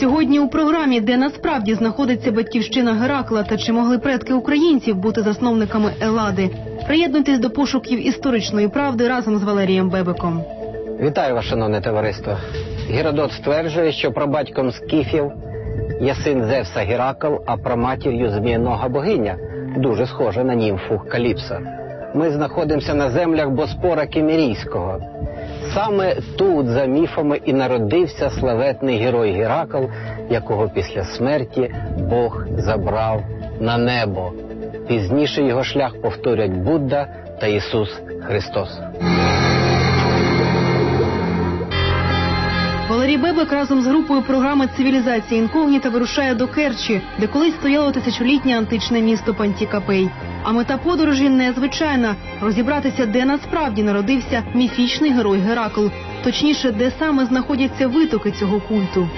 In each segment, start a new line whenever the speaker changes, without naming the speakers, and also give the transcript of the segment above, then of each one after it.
Сьогодні у програмі, де насправді знаходиться батьківщина Геракла та чи могли предки українців бути засновниками Елади. Приєднуйтесь до пошуків історичної правди разом з Валерієм Бебеком.
Вітаю вас, шановне товариство. Геродот стверджує, що прабатьком скіфів є син Зевса Геракл, а праматір'ю змієнога богиня, дуже схожа на німфу Каліпса. Ми знаходимося на землях Боспора Кемерійського. Саме тут, за міфами, і народився славетний герой Геракл, якого після смерті Бог забрав на небо. Пізніше його шлях повторять Будда та Ісус Христос.
Валерій Бебек разом з групою програми цивілізації інкогніта вирушає до Керчі, де колись стояло тисячолітнє античне місто Пантікапей. А мета подорожі незвичайна розібратися, де насправді народився міфічний герой Геракл, точніше, де саме знаходяться витоки цього культу.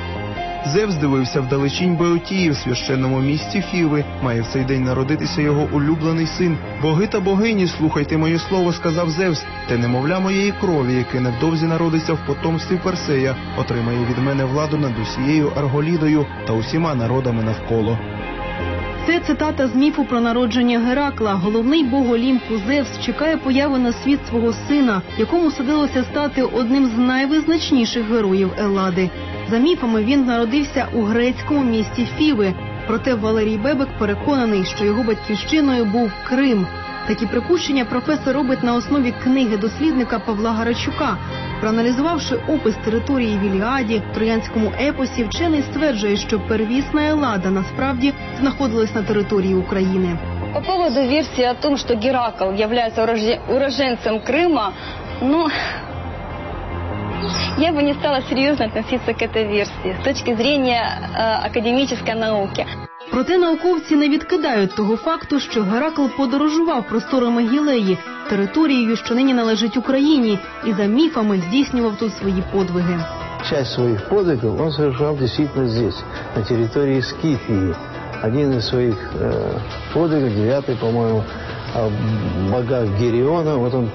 Зевс дивився вдалечінь Беотії в священному місті Фіви. Має в цей день народитися його улюблений син. Боги та богині, слухайте моє слово, сказав Зевс. Те немовля моєї крові, яке невдовзі народиться в потомстві Персея, отримає від мене владу над усією Арголідою та усіма народами навколо.
Це цитата з міфу про народження Геракла. Головний бог Олімпу Зевс чекає появи на світ свого сина, якому судилося стати одним з найвизначніших героїв Елади. За міфами він народився у грецькому місті Фіви. Проте Валерій Бебек переконаний, що його батьківщиною був Крим. Такі припущення професор робить на основі книги дослідника Павла Гарачука. Проаналізувавши опис території в Іліаді, троянському епосі, вчений стверджує, що первісна Елада насправді знаходилась на території України.
По поводу версии о том, что Геракл является уроженцем Крыма, ну, я бы не стала серьезно относиться к этой версии с точки зрения э, академической науки.
Проте науковці не відкидають того факту, що Геракл подорожував просторами Гілеї, територією, що нині належить Україні, і за міфами здійснював тут свої подвиги.
часть своих подвигов он совершал действительно здесь, на территории Скифии. Один из своих э, подвигов, девятый, по-моему, о богах Гериона, вот он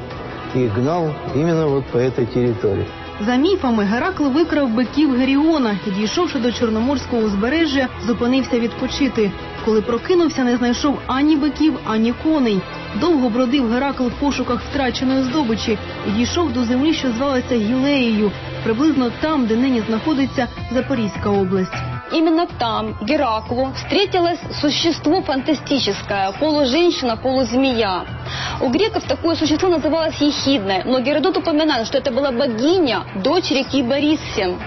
и гнал именно вот по этой территории.
За міфами Геракл викрав биків Геріона і, дійшовши до Чорноморського узбережжя, зупинився відпочити. Коли прокинувся, не знайшов ані биків, ані коней. Довго бродив Геракл в пошуках втраченої здобичі і дійшов до землі, що звалася Гілеєю, приблизно там, де нині знаходиться Запорізька область.
Именно там Гераклу встретилось существо фантастическое, полуженщина, полузмея. У греков такое существо называлось Ехидной, но Геродот упоминает, что это была богиня, дочь реки Бориссин.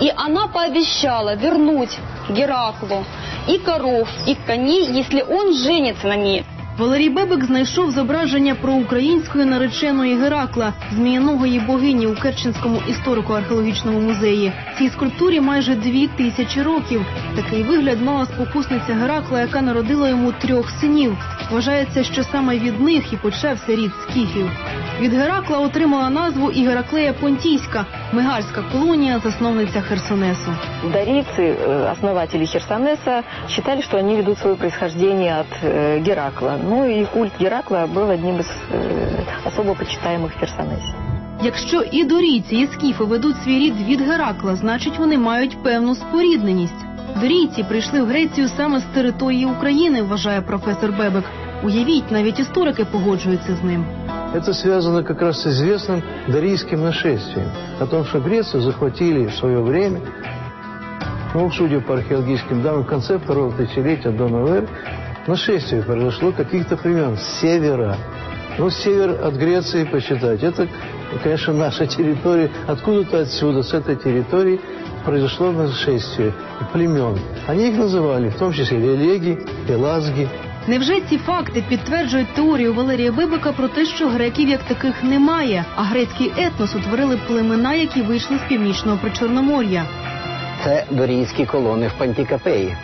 И она пообещала вернуть Гераклу и коров, и коней, если он женится на ней.
Валерій Бебек знайшов зображення проукраїнської нареченої Геракла, зміяної богині у Керченському історико-археологічному музеї. Цій скульптурі майже дві тисячі років. Такий вигляд мала спокусниця Геракла, яка народила йому трьох синів. Вважається, що саме від них і почався рід скіфів. Від Геракла отримала назву і Гераклея Понтійська, мегарська колонія, засновниця Херсонесу.
Дарийцы, э, основатели Херсонеса, считали, что они ведут свое происхождение от э, Геракла. Ну и культ Геракла был одним из э, особо почитаемых в Херсонесе.
Якщо і дорійці, і скіфи ведуть свій рід від Геракла, значить вони мають певну спорідненість. Дорійці прийшли в Грецію саме з території України, вважає професор Бебек. Уявіть, навіть історики погоджуються з ним.
Это связано как раз с известным дарийским нашествием. О том, что Грецию захватили в свое время, ну, судя по археологическим данным, в конце второго тысячелетия до новой нашествие произошло каких-то племен с севера. Ну, север от Греции посчитать. Это, конечно, наша территория. Откуда-то отсюда, с этой территории, произошло нашествие племен. Они их называли, в том числе Лелеги, Пелазги,
Невже ці факти підтверджують теорію Валерія Бибика про те, що греків як таких немає, а грецький етнос утворили племена, які вийшли з північного причорномор'я?
Це дорійські колони в Пантікапеї.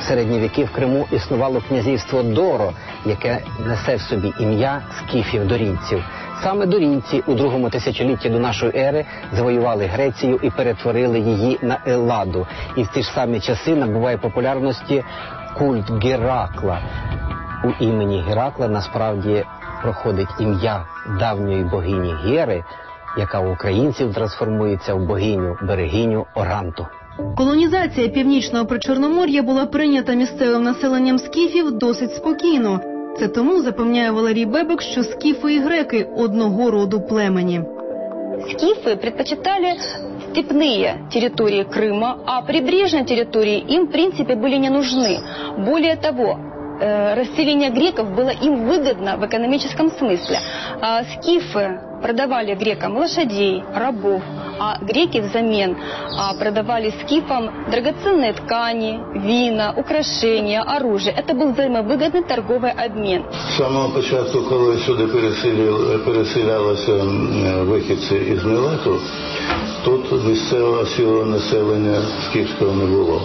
В середні віки в Криму існувало князівство Доро, яке несе в собі ім'я скіфів дорійців. Саме дорійці у другому тисячолітті до нашої ери завоювали Грецію і перетворили її на Елладу. І в ті ж самі часи набуває популярності культ Геракла. У імені Геракла насправді проходить ім'я давньої богині Гери, яка у українців трансформується в богиню берегиню Оранту.
Колонізація північного причорномор'я була прийнята місцевим населенням скіфів досить спокійно. Це тому запевняє Валерій Бебек, що скіфи і греки одного роду племені
Скифы предпочитали степные территории Крыма, а прибрежные территории им, в принципе, были не нужны. Более того, э, расселение греков было им выгодно в экономическом смысле. А Скифы продавали грекам лошадей, рабов, а греки взамен а, продавали скифам драгоценные ткани, вина, украшения, оружие. Это был взаимовыгодный торговый обмен.
З самого початку, коли сюди переселі- переселялися м, вихідці із Мілету, тут місцевого сілого населення скіфського не було.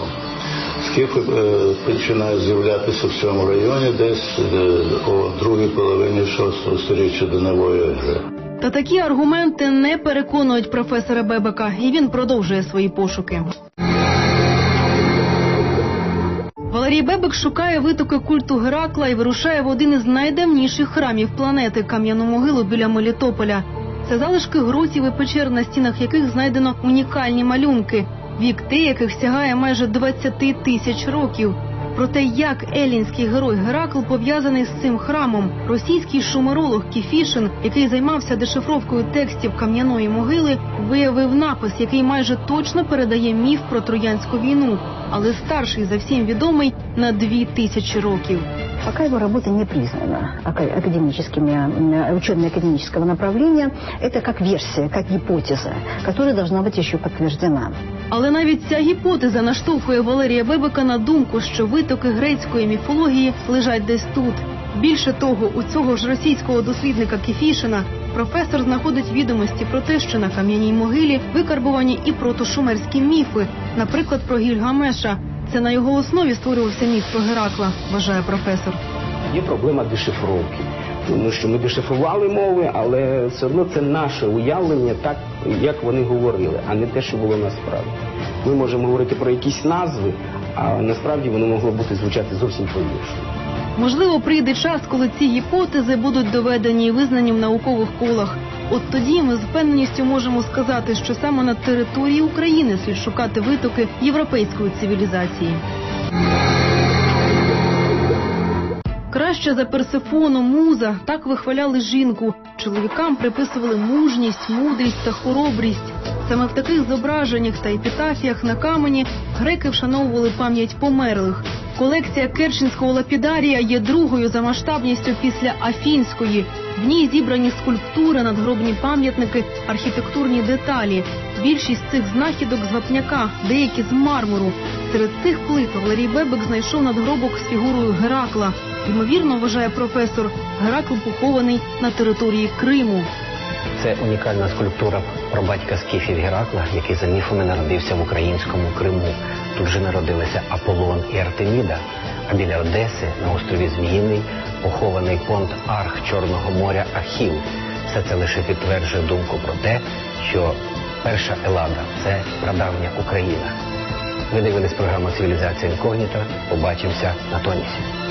Скіфи е, починають з'являтися в цьому районі десь е, у другій половині шостого сторіччя до нової ери.
Та такі аргументи не переконують професора Бебека, і він продовжує свої пошуки. Валерій Бебек шукає витоки культу Геракла і вирушає в один із найдавніших храмів планети кам'яну могилу біля Мелітополя. Це залишки гротів і печер, на стінах яких знайдено унікальні малюнки, вік те, яких сягає майже 20 тисяч років. Про те, як елінський герой Геракл пов'язаний з цим храмом, російський шумеролог Кіфішин, який займався дешифровкою текстів кам'яної могили, виявив напис, який майже точно передає міф про троянську війну, але старший за всім відомий на дві тисячі років.
Пока его работа не признана ака- академическими, м, учеными академического направления, это как версия, как гипотеза, которая должна быть еще подтверждена.
Але навіть ця гіпотеза наштовхує Валерія Бебека на думку, що витоки грецької міфології лежать десь тут. Більше того, у цього ж російського дослідника Кефішина професор знаходить відомості про те, що на кам'яній могилі викарбувані і протошумерські міфи, наприклад, про Гільгамеша. це на його основі створювався міф про Геракла, вважає професор.
Є проблема дешифровки. Тому що ми дешифрували мови, але все одно це наше уявлення, так як вони говорили, а не те, що було насправді. Ми можемо говорити про якісь назви, а насправді воно могло бути звучати зовсім по-іншому.
Можливо, прийде час, коли ці гіпотези будуть доведені і визнані в наукових колах. От тоді ми з впевненістю можемо сказати, що саме на території України слід шукати витоки європейської цивілізації. Краще за Персефону, муза так вихваляли жінку. Чоловікам приписували мужність, мудрість та хоробрість. Саме в таких зображеннях та епітафіях на камені греки вшановували пам'ять померлих. Колекція Керченського лапідарія є другою за масштабністю після Афінської. В ній зібрані скульптури, надгробні пам'ятники, архітектурні деталі. Більшість цих знахідок з вапняка, деякі з мармуру. Серед цих плит Валерій Бебек знайшов надгробок з фігурою Геракла. Ймовірно, вважає професор, Геракл похований на території Криму.
Це унікальна скульптура про батька скіфів Геракла, який за міфами народився в українському Криму. Тут же народилися Аполлон і Артеміда. А біля Одеси на острові Зміїний похований понт Арх Чорного моря Ахіл. Все це лише підтверджує думку про те, що перша Елада це прадавня Україна. Ви дивились програму Цивілізація інкогніта. Побачимося на тонісі.